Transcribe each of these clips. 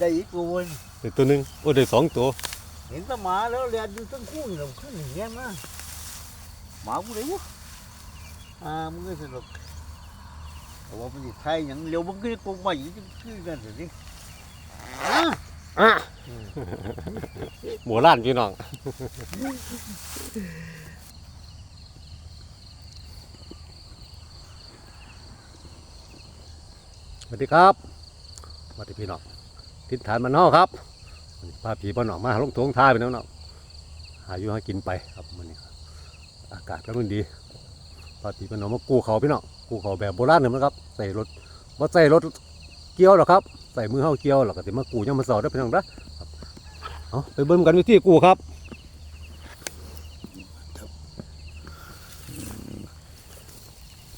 ได้อีกตัวเว้ยเดี๋ยวตัวหนึงโอ้เดี๋ยวสองตัว เห็นแตหมาแล้วเรียนอยู่ตั้งคู่นี่เราขึ้นอย่างเงี้ยนะหมากูเลยวะอ่ามึงก็สนุกแต่ว่ามันจะใช่อย่างเร็วมันก็จะกงมาอย่างนี้ชื่อกันสิอะหมูล้านพี่น้องสวัสดีครับสวัสดีพี่น้อง ทิศฐานมันนอกครับพาผีบ้านนอกมาลงทวงท่าไปน้องๆหาอยู่หากินไปครับมันนี้ครับอากาศก็มันดีพาผีบ้านนอกมากู้เขาพี่น้องกู้เขาแบบโบราณเนี่ยนะครับ ใส่รถว่าใส่รถเกี่ยวหรอครับใส่มือเข้าเกี่ยวหรอกก็จะมากู้ยังมาสอดได้อพี่น้องนะเอาไปเบิ่งกันวิธีกู้ครับ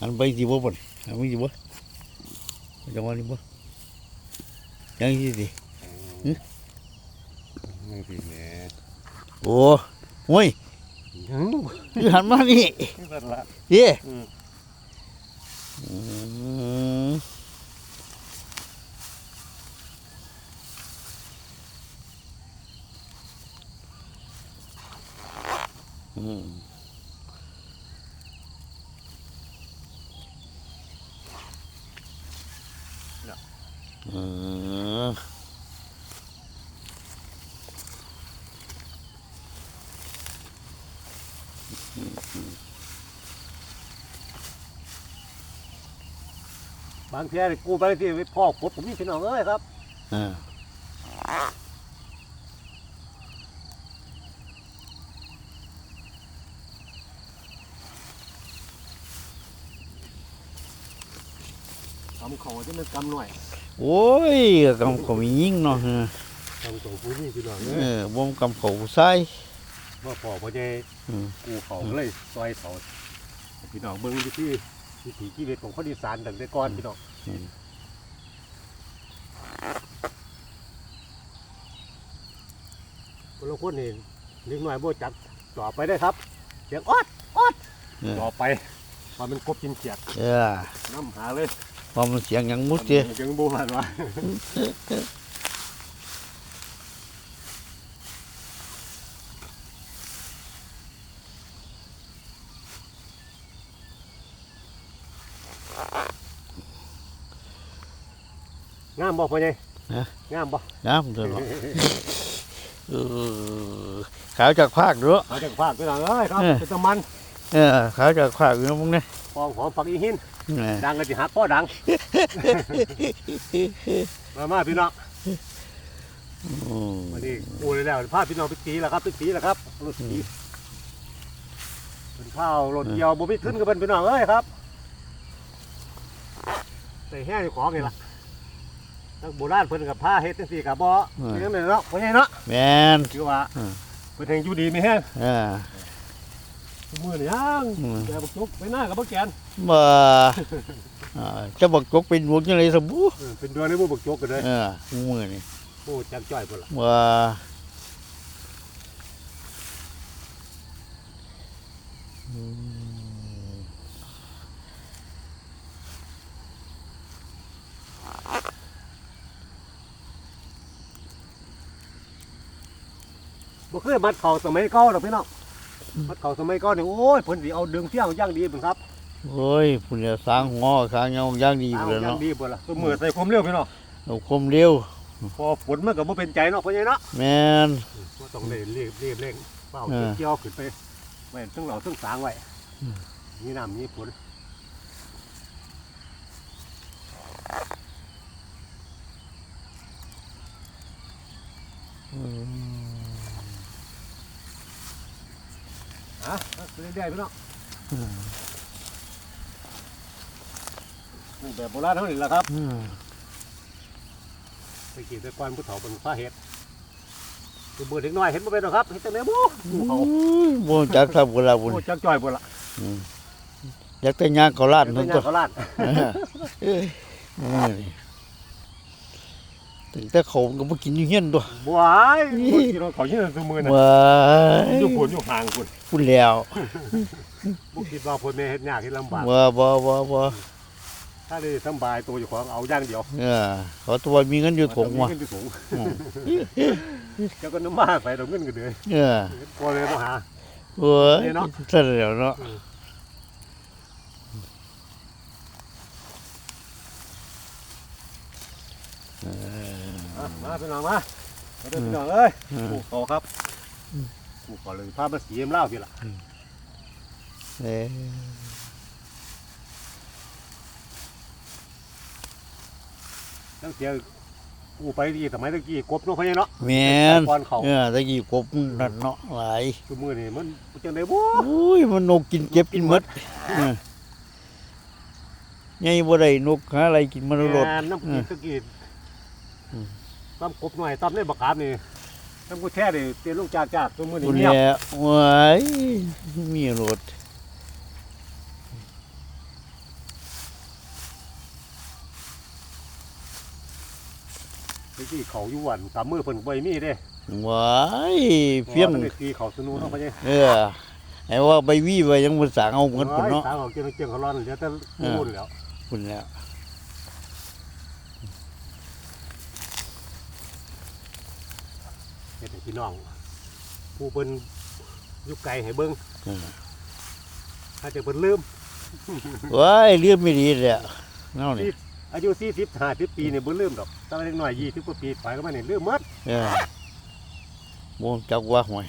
อันไปจีบบ่นอันไปจีบจังหวะนี้บ่ยังยี่สิ นี่สิแหม่โอ้โอ้ยยังคือหันมานี่ไม่เป็นละเย่อืมอืมอืมอืม บางทีนี่กู้ไปที่ไปพ่อขุดผมนี่พี่น้องเอ้ยครับอ่าทำเขาจะมันกำหน่อยโอ้ยกำเขามียิ่งเนาะเออทำตัวผู้นี่พี่น้องเอเอ้ยอบ่มกำเขาใส่ว่าพ่อพ่อใหญ่อืมกู้เขาก็เลยซอยเขาพี่น้องเบิ่งวิธี วิถีชีวิตของคนอีสานตั้งแต่ก่อนพี่น้องคนละคนนี่เล็กน้อยบ่จับต่อไปได้ครับเสียงออดออดเออ ต่อไปพอมันกบกินเขียดเออน้ำหาเลย พอมันเสียงหยังมุดเจ้ยังบูมันวะ งามบ่พ่อใหญ่งามบ่น้ำเดือดเออขาวจากภาคเด้อ มาจากภาคพี่น้องเอ้ยครับเออ เป็นตะมันเออขาวจากภาคอยู่นะมึงเนี่ยฟองหอมฝักอีหินเออดังกันสิหักพ่อดัง มามาพี่น้องอืมวันนี้กูเลยแล้วพาพี่น้องไปตีแล้วครับไปตีแล้วครับรถตีเป็นข้าวรถเกี่ยวบ่มีขึ้นก็เป็นพี่น้องเอ้ยครับใส่แห้งของนี่ล่ะทั้ง โบราณเพิ่นกับผ้าเฮ็ดจังซี่กับบ่เป็นจังไดเนาะบ่ใช่เนาะแมนคือว่าอืมเพิ่นแห่งอยู่ดีมีแห้งเออมือนี่ยังอืมแกบักจุกไปหน้ากับบ่แกนบ่อ่าจะบอกจกเป็นบุญยังไงสมบูเออเป็นเดือนนี้บ่บักจุกกันเลยเออมือนี่โอ้จังจ้อยพุ่นล่ะว่าอืม คยมัดเข่าสมัยเก่าดอกพี่น้องมัดเข่าสมัยเก่านี่โอ้ยเพิ่นสิเอาดึงเที่ยงอย่างดีเพิ่นครับโอ้ยพุ่นจะสร้างหัวสร้างเงาอย่างดีเอาเลยอย่างเนาะดีพุ่นล่ะตัวมือใส่ความเร็วพี่น้องเอาคมเร็วพอฝนมันก็บ่เป็นใจเนาะพ่อใหญ่เนาะแมนก็ต้องเร่งรีบรีบเร่งเป้าเออ เกี่ยวขึ้นไปไว้ซึ่งเราซึ่งสางไว้อืมมีน้ำมีฝนอืม อะไปเรื่อยๆพี่น้องปลูกแบบโบราณเท่านี้แหละครับอืมไปกี่ไปก่อนผู้เฒ่าเป็นฟ้าเห็ดคือเบื่อเด็กน้อยเห็นบ่เป็นหรอกครับเห็นแต่แม่บูบูเขาอุ้ยบ่จักทำบุญละบุญโอ้จักจ่อยบ่ละอืมอยากแต่ย่างเขาลาดเป็นั่นนยาตัวเขาลาด เอ้ยเอ้ยถึงแต่เขาก็บ่กินอยู่เฮียนตัวบวายบ่กินเราเขาเยอะตัวมือน่ะว้าอยู่ยฝนอยู่ห่างคุณพูดแล้วบ่คิดว่าพ่อแม่เฮ็ดยากเฮ็ดลำบากว่าบ่บ่บ่ถ้าเลยสำบายตัวอยู่ของเอาอย่างเดียวเออเขาตัวมีเงินอยู่ถงว่ะเงินอยู่ถุงอืมเจ้าก็น้ำมาใส่ดอกเงินกันเลยเออกลัวเลยมาหาเว้ยนี่เนาะเสร็จแล้วเนาะอะ มาพี่น้องมามาเด้อพี่น้องเอ้ยเออปลูกเขาครับปลูกเขาเลยพาพมาสีเอ็มเล่าพี่ล่ะเออตั้งเสียกูไปดีสมัยตะกี้กบเนาะพ่อใหญ่เนาะ แม่นก่อนเขา เออตะกี้กบนั่นเนาะหลายคือมือนี่มันจังไดบ่อุ้ยมันนกกินเก็บกินหมดเออไงบ่ได้นกหาอะไรกินมันรดแม่นน้ำกินตะกี้ ตำกบหน่อยตำได้บักขามนี่ตำกูแท้ดิเตียนลูกจากจากตัวมือนี่คุณเงียบแหละว้ายมีรถตะกี้เขาอยู่หวันตามมือเพิ่นบ่มีเด้ว้ายเพียงพราะว่ามันได้ตีเขาสนุนเนาะพ่อใหญ่เออไอ้ว่าใบวี่ไว้ยังมันสางเอาเงินปุ่นเนาะทางออกเจียงเจียงเขาร้อนเหลือแต่เออมูนแล้วคุณแล้ว เฮ็ดให้ พี่น้อง ผู้เพิ่นอยู่ไกลให้เบิ่งเออถ้าจะเพิ่นลืมว้ายเรื่องไม่ดีเลยอะเน่านี่อายุ40 50ปีเนี่ยบ่ลืมดอกแตอนเด็กน้อย20กว่าปีไปก็มาเนี่ยลืมหมดเออบ่จักว่าหวย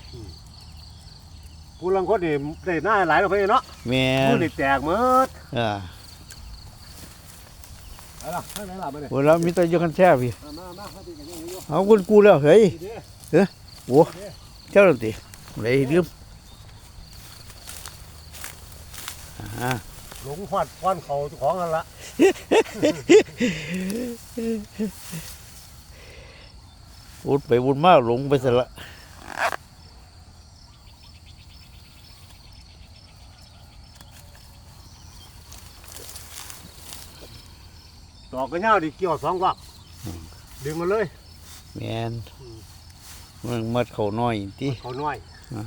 ผู้ลังคนนี่ได้หน้าหลายแล้วเพิ่นเนาะแม่มือนนี่แตกหมดเออเอาล่ะทางไหนล่ะมื้อนี้โอ้แล้วมีแต่อยู่กันแท้พี่มามามามาดีกันยังอยู่เอาคนกูแล้วเฮ้ยดีเด้เจ้าหน้าที่เลยลืมอ่าหลงฮอดก้อนเขาเจ้าของนั่นล่ะวุดไปวุดมาหลงไปซะละดอกก็ยาวดิเกี่ยวสองรอบดึงมาเลยแม่น มันมัดเขาน้อยติเขาน้อยอ่า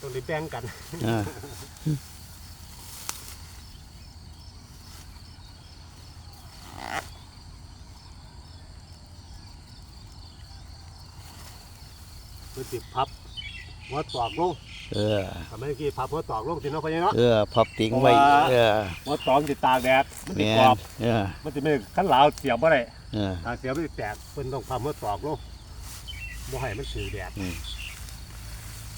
ต้องได้แบ่งกันอ่าเพื่อติดพับหัวตอกลงเออทำไมอกี้พับหัวตอกลงสิเนาะพ่อใหญ่เนาะเออพับติงไว้เพราะว่าเออหัวตอกมันจะตากแดดมันจะแม่กรอนบเออมันจะไม่ขั้นหลาวเสียบบ่ได้เออถ้าเสียบมันจะแตกเพิ่นต้องพับหัวตอกลง บ่ให้มันถือแดดอืม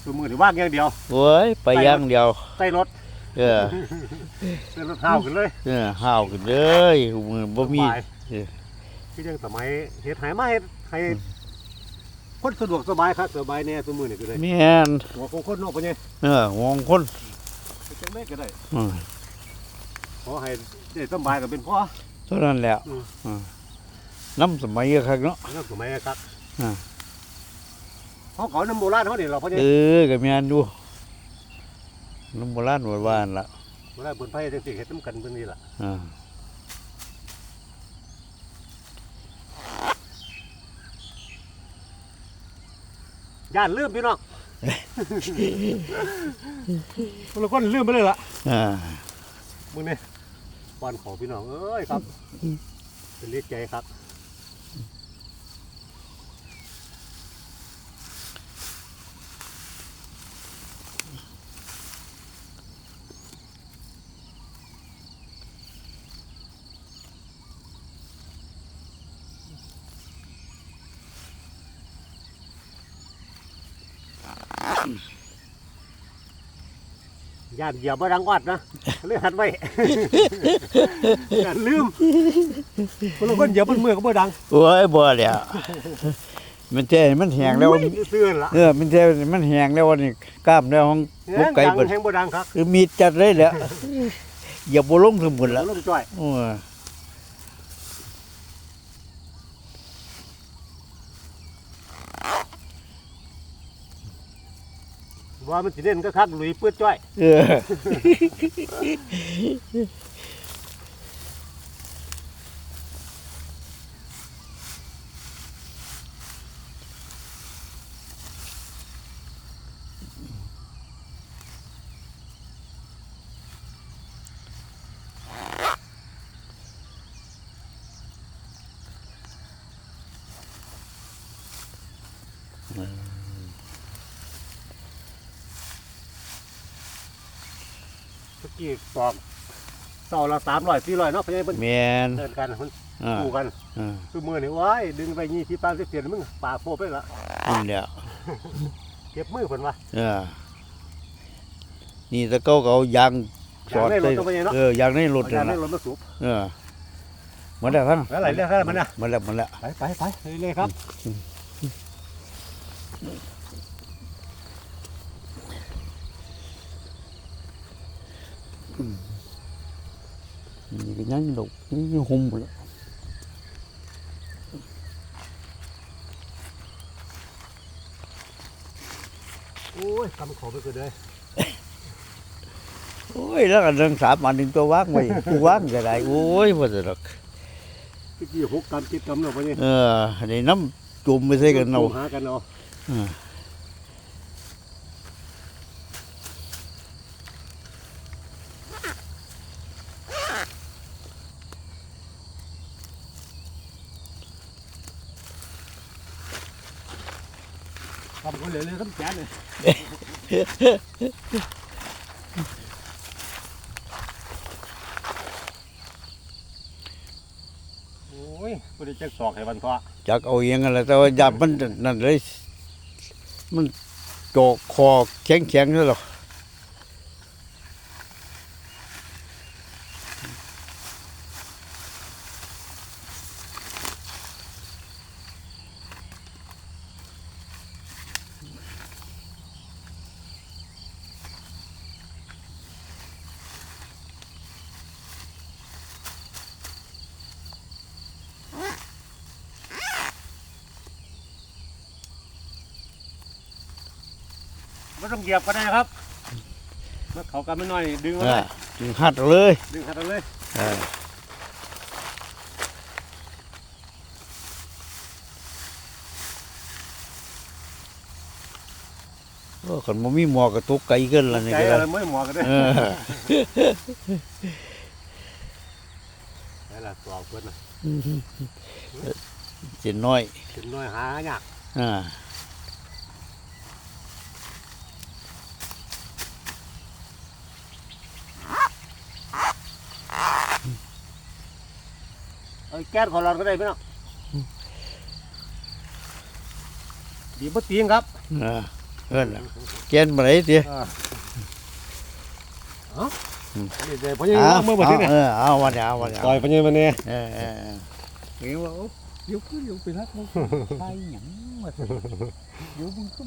ตัวมือถือว่างอย่างเดียวโอ้ยไปอย่างเดียว ใต้รถเออใต้รถห้าวขึ้นเลยเออห้าวกันเลยมือบ่มี สบายเออคือยังสมัยเฮ็ดให้มาเฮ็ดให้คนสะดวกสบายครับสบายแน่ตัวมือนี่คือเลยแม่นหัวของคนเนอกพ่อใหญ่เออห่วงคนจังได๋ก็ได้อืมขอให้ได้สบายก็เป็นพ่อ เท่านั้นแหละอืม อืมน้ำสมัยอะครับเนาะนั่นสมัยครับอ่า เขาเขาน้ำโบราณเขาเนี่ยเราพ่อใหญ่เออก็แม่นอยู่น้ำโบราณโบราณละโบราณบนไฟจังสิเฮ็ดน้ำกันเพิ่นนี่ล่ะอ่าย่านลืมพี่น้องคนละคนลืมไปเลยล่ะอ่ามึงนี่ป้อนของพี่น้องเอ้ยครับเป็นเรียกใจครับ ย่านเหยียบบ่ดังวัดนะเลือหัดไว้อย่าลืมคนละคนเหยียบบนมือก็บ่ดังโอ้ยบ่แล้วมันแท้มันแห้งแล้วเตือนละเออมันแท้มันแห้งแล้ววันนี้กล้ามแล้วของพวกไก่ดังเบิดแหงบ่ดังครับคือมีดจัดเลยแหละอย่าบ่ลงสมุนละลงจ้อยโอ้ ว่ามันสิเด่นก็คักหลุยเปื้อนจ้อย เออ กี้ตอกเสาละสามร้อยสี่ร้อยเนาะพญายเพิ่นแมนเดินกันมันอ่าคู่กันอ่าคือมือนี่ว้ายดึงไปยี่สิบปานสิบเสียนมึงปากโฟไปละนี่แหละเก็บมือเพิ่นวะ เออนี่ตะเก้าก็เอายางสอดยางในรถต้องไปเนาะ เออยางในรถเอานั่ยานงในน่ะรถมาสูบ เออหมดแล้วท่านแล้วไหลเรื่อยๆมันนะหมดแล้วหมดแล้ว ไปไปไปเรื่อยๆครับ นี่ก็ยังดอกนี่หุ่มหมดแล้วโอ้ยกำขอไปกินเลยโอ้ยแล้วก็เรื่องสามอันหนึ่งตัวว่างไว้กูว่างก็ได้โอ้ยพอจะดอกตะกี้หกกำเจ็ดกำเนาะพญายเอออันน้ำจุ่มไปใส่กันเอาหากันเอาอ่า ทำคน เหลือเลยทั้งแขนเลยโอ้ยบ่ได้จักสอกให้บันทอจักเอาเองอะไรแต่ว่าหยาบมันนั่นเลย มันโจกคอแข็งแข็งๆเลยหรอก ต้องเหยียบก็ได้ครับมาเขากันไม่น้อยดึงมาอ่าเลยจึงหัดเอาเลยดึงขัดเอาเลยอ่าโอ้คนบ่มีหมวกกระตุกไกลเกินแล้วนี่ใจก็อะได้ไรไม่หมอกันเลยเออนี่แหละตัวเพื่อนน่ะเจ็นน้อยเป็นน้อยหายาก อ่า เอาแก๊สของเราก็ได้ไหมเนาะดีบ่ตีงครับอ่าเอิ้นน่ะแกนบ่ได้ติอ่าเอานี่เดี๋ยวพ่อยังเอาเมื่อวันที่เนี่ยเออเอาวันนี้เอาวันนี้ต่อยพ่อยังวันนี้เออเออเออเห็นว่าโอ้ยกขึ้นยกไปรักเขาไปหยังมาสิเดี๋ยวมึงก็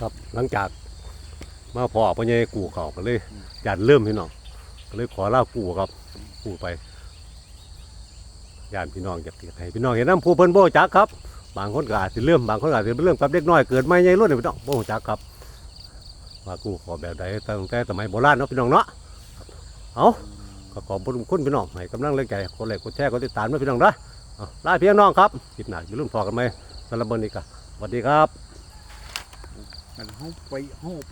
ครับหลังจากมาพอพ่อยังกูเขาก็เลยอยากเริ่มพี่น้อง ก็เลยขอเล่ากูครับกูไปญาติพี่น้องอยากให้พี่น้องเห็นน้ำผู้เพิ่นโบจักครับ บางคนก็อาจจะเริ่มบางคนก็อาจจะเริ่มกับเด็กน้อยเกิดไม่ใหญ่รุ่นพี่น้องโบจักครับว่ากูขอแบบใดตั้งแต่สมัยโบราณเนาะพี่น้องเนาะเอาก็ขอบคุณพี่น้องให้กำลังแรงใจกดไลค์กดแชร์กดติดตามด้วยพี่น้องนะลาพี่น้องครับคลิปหน้าอย่าลืมพอกันไหมสำหรับวันนี้ก็สวัสดีครับมันเฮาไปเฮาไป